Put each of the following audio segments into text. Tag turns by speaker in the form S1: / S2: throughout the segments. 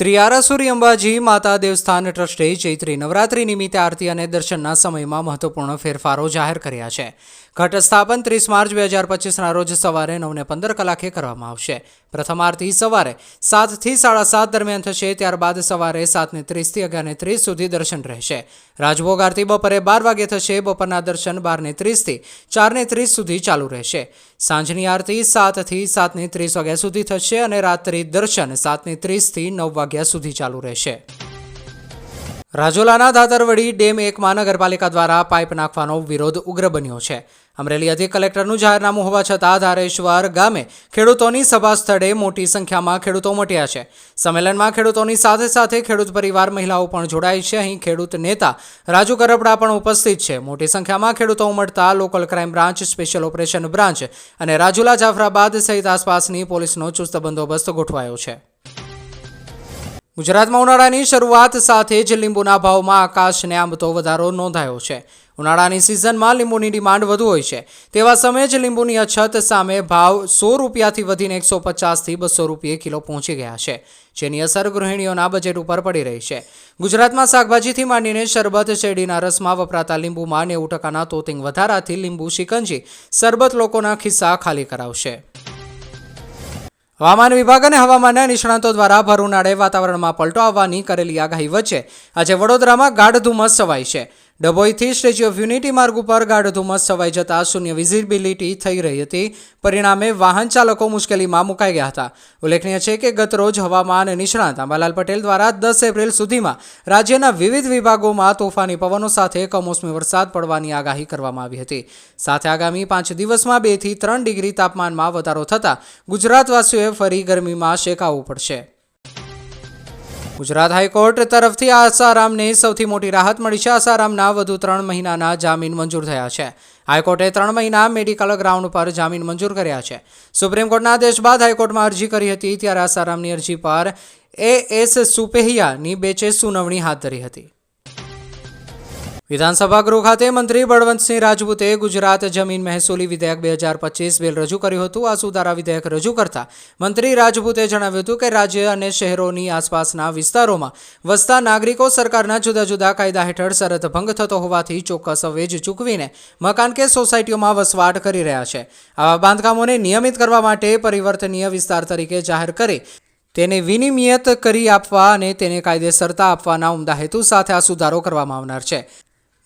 S1: શ્રી આરાસુરી અંબાજી માતા દેવસ્થાન ટ્રસ્ટે ચૈત્રી નવરાત્રી નિમિત્તે આરતી અને દર્શનના સમયમાં મહત્વપૂર્ણ ફેરફારો જાહેર કર્યા છે. ઘટ સ્થાપન ત્રીસ માર્ચ બે હજાર પચીસના રોજ સવારે નવને પંદર કલાકે કરવામાં આવશે. પ્રથમ આરતી સવારે સાતથી સાડા સાત દરમિયાન થશે, ત્યારબાદ સવારે સાતને ત્રીસથી અગિયારને ત્રીસ સુધી દર્શન રહેશે. રાજભોગ આરતી બપોરે બાર વાગે થશે, બપોરના દર્શન બારને ત્રીસથી ચારને ત્રીસ સુધી ચાલુ રહેશે. સાંજની આરતી સાતથી સાતને ત્રીસ વાગ્યા સુધી થશે અને રાત્રિ દર્શન સાતને ત્રીસથી નવ વાગ્યા સુધી ચાલુ રહેશે. રાજોલાના દાદરવડી ડેમ એક મહાનગરપાલિકા દ્વારા પાઇપ નાખવાનો વિરોધ ઉગ્ર બન્યો છે. અમરેલી અધિક કલેક્ટરનું જાહેરનામું હોવા છતાં ધારેશ્વર ગામે ખેડૂતોની સભા સ્થળે મોટી સંખ્યામાં ખેડૂતો મટ્યા છે. સંમેલનમાં ખેડૂતોની સાથે સાથે ખેડૂત પરિવાર, મહિલાઓ પણ જોડાઈ છે. અહીં ખેડૂત નેતા રાજુ કરપડા પણ ઉપસ્થિત છે. મોટી સંખ્યામાં ખેડૂતો ઉમટતા local crime branch, special operation branch અને રાજુલા જાફરાબાદ સહિત આસપાસની પોલીસનો ચુસ્ત બંદોબસ્ત ગોઠવાયો છે. ગુજરાતમાં ઉનાળાની શરૂઆત સાથે જ લીંબુના ભાવમાં આકાશને આંબતો વધારો નોંધાયો છે. ઉનાળાની સિઝનમાં લીંબુની ડિમાન્ડ વધુ હોય છે. તેવા સમયે જ લીંબુની અછત સામે ભાવ સો રૂપિયાથી વધીને એકસો પચાસથી બસો રૂપિયે કિલો પહોંચી ગયા છે, જેની અસર ગૃહિણીઓના બજેટ ઉપર પડી રહી છે. ગુજરાતમાં શાકભાજીથી માંડીને શરબત, શેરડીના રસમાં વપરાતા લીંબુમાં નેવું ટકાના તોતિંગ વધારાથી લીંબુ શિકંજી શરબત લોકોના ખિસ્સા ખાલી કરાવશે. હવામાન વિભાગ અને હવામાનના નિષ્ણાતો દ્વારા ભર ઉનાળે વાતાવરણમાં પલટો આવવાની કરેલી આગાહી વચ્ચે આજે વડોદરામાં ગાઢ ધુમ્મસ છવાઈ છે. ડભોઈથી સ્ટેચ્યુ ઓફ યુનિટી માર્ગ ઉપર ગાઢ ધુમ્મસ છવાઈ જતા શૂન્ય વિઝિબિલિટી થઈ રહી હતી. પરિણામે વાહન ચાલકો મુશ્કેલીમાં મુકાઈ ગયા હતા. ઉલ્લેખનીય છે કે ગતરોજ હવામાન નિષ્ણાત અંબાલાલ પટેલ દ્વારા દસ એપ્રિલ સુધીમાં રાજ્યના વિવિધ વિભાગોમાં તોફાની પવનો સાથે કમોસમી વરસાદ પડવાની આગાહી કરવામાં આવી હતી. સાથે આગામી પાંચ દિવસમાં બેથી ત્રણ ડિગ્રી તાપમાનમાં વધારો થતાં ગુજરાતવાસીઓએ ફરી ગરમીમાં શેકાવવું પડશે. ગુજરાત હાઈકોર્ટ તરફથી આસારામને સૌથી મોટી રાહત મળી છે. આસારામના વધુ ત્રણ મહિનાના જામીન મંજૂર થયા છે. હાઈકોર્ટે ત્રણ મહિના મેડિકલ ગ્રાઉન્ડ પર જામીન મંજૂર કર્યા છે. સુપ્રીમ કોર્ટના આદેશ બાદ હાઈકોર્ટમાં અરજી કરી હતી, ત્યારે આસારામની અરજી પર એ એસ સુપેહિયાની બેચે સુનાવણી હાથ ધરી હતી. વિધાનસભા ગૃહ ખાતે મંત્રી બળવંતસિંહ રાજપૂતે ગુજરાત જમીન મહેસૂલી વિધેયક બે હજાર પચીસ બિલ રજૂ કર્યું હતું. આ સુધારા વિધેયક રજૂ કરતા મંત્રી રાજપૂતે જણાવ્યું હતું કે રાજ્ય અને શહેરોની આસપાસના વિસ્તારોમાં વસતા નાગરિકો સરકારના જુદા જુદા કાયદા હેઠળ શરત ભંગ થતો હોવાથી ચોક્કસ વેજ ચૂકવીને મકાન કે સોસાયટીઓમાં વસવાટ કરી રહ્યા છે. આવા બાંધકામોને નિયમિત કરવા માટે પરિવર્તનીય વિસ્તાર તરીકે જાહેર કરી તેને વિનિમયત કરી આપવા અને તેને કાયદેસરતા આપવાના ઉમદા હેતુ સાથે આ સુધારો કરવામાં આવનાર છે.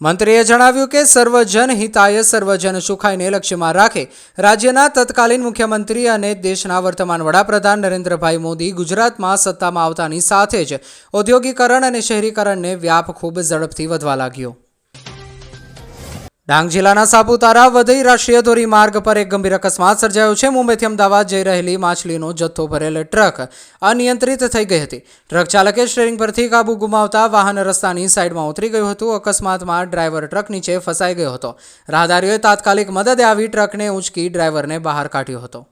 S1: મંત્રીએ જણાવ્યું કે સર્વજન હિતાય સર્વજન સુખાયને લક્ષ્યમાં રાખે. રાજ્યના તત્કાલીન મુખ્યમંત્રી અને દેશના વર્તમાન વડાપ્રધાન નરેન્દ્રભાઈ મોદી ગુજરાતમાં સત્તામાં આવતાની સાથે જ ઔદ્યોગિકરણ અને શહેરીકરણને વ્યાપ ખૂબ ઝડપથી વધવા લાગ્યો. ડાંગ જિલ્લાના સાપુતારા વધઈ રાષ્ટ્રીય ધોરીમાર્ગ પર એક ગંભીર અકસ્માત સર્જાયો છે. મુંબઈથી અમદાવાદ જઈ રહેલી માછલીનો જથ્થો ભરેલ ટ્રક અનિયંત્રિત થઈ ગઈ હતી. ટ્રક ચાલકે સ્ટેરિંગ પરથી કાબુ ગુમાવતા વાહન રસ્તાની સાઈડમાં ઉતરી ગયું હતું. અકસ્માતમાં ડ્રાઈવર ટ્રક નીચે ફસાઈ ગયો હતો. રાહદારીઓએ તાત્કાલિક મદદે આવી ટ્રકને ઉંચકી ડ્રાઈવરને બહાર કાઢ્યો હતો.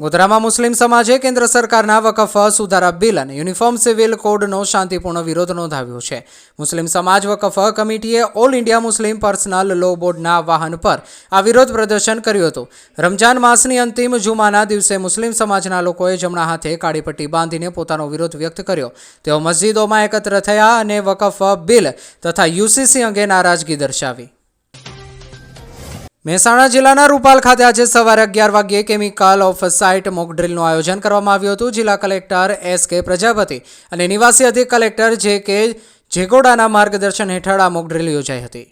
S1: ગોધરામાં મુસ્લિમ સમાજે કેન્દ્ર સરકારના વકફ, સુધારા બિલ અને યુનિફોર્મ સિવિલ કોડનો શાંતિપૂર્ણ વિરોધ નોંધાવ્યો છે. મુસ્લિમ સમાજ વકફ કમિટીએ All India Muslim Personal Law બોર્ડના વાહન પર આ વિરોધ પ્રદર્શન કર્યું હતું. રમજાન માસની અંતિમ જુમાના દિવસે મુસ્લિમ સમાજના લોકોએ જમણા હાથે કાળી પટ્ટી બાંધીને પોતાનો વિરોધ વ્યક્ત કર્યો. તેઓ મસ્જિદોમાં એકત્ર થયા અને વકફ બિલ તથા યુસીસી અંગે નારાજગી દર્શાવી. મહેસાણા જિલ્લાના રૂપાલ ખાતે આજે સવારે અગિયાર વાગ્યે કેમિકલ ઓફ સાઇટ મોક ડ્રીલનું આયોજન કરવામાં આવ્યું હતું. જિલ્લા કલેક્ટર એસ કે પ્રજાપતિ અને નિવાસી અધિક કલેક્ટર જે કે જેગોડાના માર્ગદર્શન હેઠળ આ મોક ડ્રીલ યોજાઈ હતી.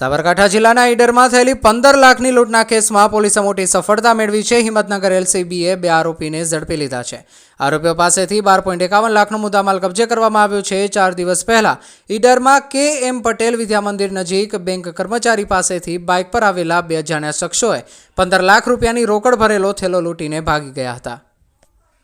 S1: સાબરકાંઠા જિલ્લાના ઈડરમાં થયેલી પંદર લાખની લૂંટના કેસમાં પોલીસે મોટી સફળતા મેળવી છે. હિંમતનગર એલસીબીએ બે આરોપીને ઝડપી લીધા છે. આરોપીઓ પાસેથી બાર પોઈન્ટ એકાવન લાખનો મુદ્દામાલ કબજે કરવામાં આવ્યો છે. ચાર દિવસ પહેલા ઈડરમાં કે એમ પટેલ વિદ્યા મંદિર નજીક બેંક કર્મચારી પાસેથી બાઇક પર આવેલા બે અજાણ્યા શખ્સોએ પંદર લાખ રૂપિયાની રોકડ ભરેલો થેલો લૂંટીને ભાગી ગયા હતા.